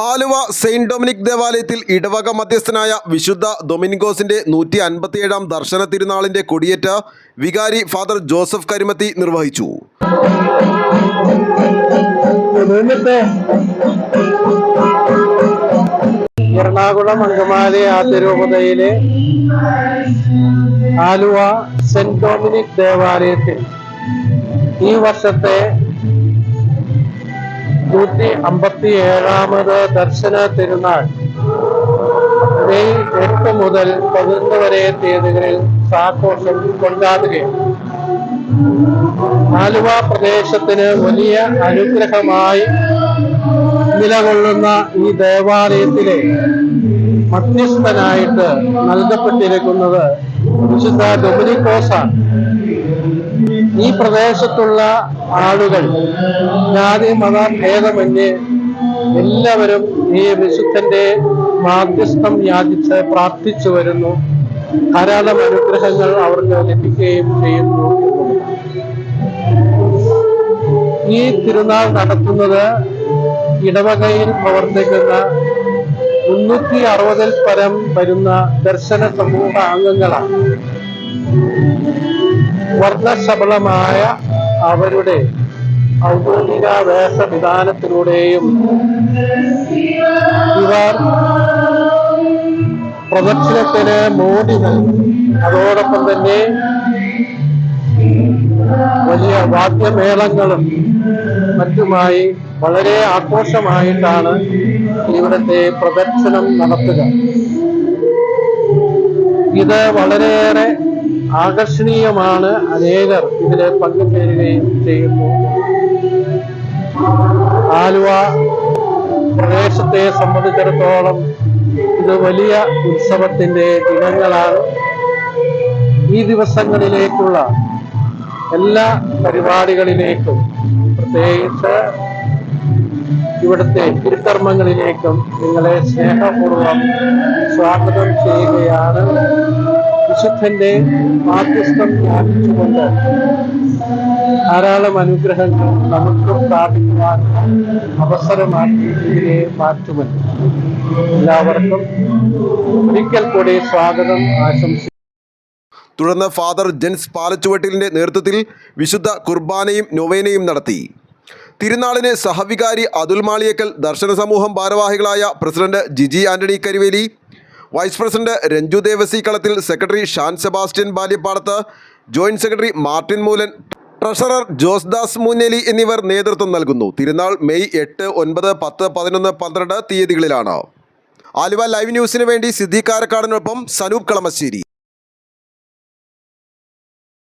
Aluva Saint Dominic ദേവാലയത്തിൽ ഇടവക മധ്യസ്ഥനായ വിശുദ്ധ ഡൊമിനിക്കോസിന്റെ നൂറ്റി അൻപത്തിയേഴാം ദർശന തിരുനാളിന്റെ കൊടിയേറ്റ വികാരി ഫാദർ ജോസഫ് കരിമത്തി നിർവഹിച്ചു. എറണാകുളം അങ്കമാലി ആദ്യരൂപതയിലെ ആലുവ സെന്റ് ഡൊമിനിക് ദേവാലയത്തിൽ ഈ വർഷത്തെ നൂറ്റി അമ്പത്തി ഏഴാമത് ദർശന തിരുനാൾ. മെയ് എട്ട് മുതൽ പതിനൊന്ന് വരെ തീയതികളിൽ സാഘോഷം കൊണ്ടാടുകയാണ് ആലുവ പ്രദേശത്തിന് വലിയ അനുഗ്രഹമായി നിലകൊള്ളുന്ന ഈ ദേവാലയത്തിലെ മധ്യസ്ഥനായിട്ട് നൽകപ്പെട്ടിരിക്കുന്നത് വിശുദ്ധ ഡൊമിനിക്കോസാണ്. ഈ പ്രദേശത്തുള്ള ആളുകൾ ജാതി മത ഭേദമന്യേ എല്ലാവരും ഈ വിശുദ്ധന്റെ മാധ്യസ്ഥം യാചിച്ച് പ്രാർത്ഥിച്ചു വരുന്നു. ധാരാളം അനുഗ്രഹങ്ങൾ അവർക്ക് ലഭിക്കുകയും ചെയ്യുന്നു ഈ തിരുനാൾ നടത്തുന്നത് ഇടവകയിൽ പ്രവർത്തിക്കുന്ന മുന്നൂറ്റി അറുപതിൽ പരം വരുന്ന ദർശന സമൂഹ അംഗങ്ങളാണ്. വർണശബളമായ അവരുടെ ഔദ്യോഗിക വേഷവിധാനത്തിലൂടെയും ഇവർ പ്രദക്ഷിണത്തിന് മോടി നൽകും. അതോടൊപ്പം തന്നെ വലിയ വാദ്യമേളങ്ങളും മറ്റുമായി വളരെ ആഘോഷമായിട്ടാണ് ഇവിടുത്തെ പ്രദക്ഷിണം നടത്തുക. ഇത് വളരെയേറെ ആകർഷണീയമാണ്. അനേകർ ഇതിൽ പങ്കുചേരുകയും ചെയ്യുന്നു. ആലുവ പ്രദേശത്തെ സംബന്ധിച്ചിടത്തോളം ഇത് വലിയ ഉത്സവത്തിന്റെ ദിനങ്ങളാണ്. ഈ ദിവസങ്ങളിലേക്കുള്ള എല്ലാ പരിപാടികളിലേക്കും പ്രത്യേകിച്ച് ഇവിടുത്തെ തിരുക്കർമ്മങ്ങളിലേക്കും നിങ്ങളെ സ്നേഹപൂർവം സ്വാഗതം ചെയ്യുകയാണ്. വിശുദ്ധന്റെ മാധ്യസ്ഥം ധ്യാനിച്ചുകൊണ്ട് ധാരാളം അനുഗ്രഹങ്ങൾ നമുക്ക് പ്രാപിക്കുവാൻ അവസരമാക്കി ഇതിനെ മാറ്റുമല്ലോ എല്ലാവർക്കും ഒരിക്കൽ കൂടി സ്വാഗതം ആശംസിക്കുന്നു തുടർന്ന് ഫാദർ ജെൻസ് പാലച്ചുവട്ടിലിന്റെ നേതൃത്വത്തിൽ വിശുദ്ധ കുർബാനയും നൊവേനയും നടത്തി. തിരുനാളിന് സഹവികാരി അതുൽ മാളിയക്കൽ ദർശന സമൂഹം ഭാരവാഹികളായ president Jiji Antony Kariveli vice president Ranju Devasy Kalathil secretary Shan Sebastian Balyappadath joint secretary Martin Moolan treasurer Josdas Munneli എന്നിവർ നേതൃത്വം നൽകുന്നു. തിരുനാൾ മെയ് എട്ട് ഒൻപത് പത്ത് പതിനൊന്ന് പന്ത്രണ്ട് തീയതികളിലാണ്. ആലുവ ലൈവ് ന്യൂസിന് വേണ്ടി സിദ്ദീഖ് കാരക്കാടിനൊപ്പം സനൂപ് കളമശ്ശേരി.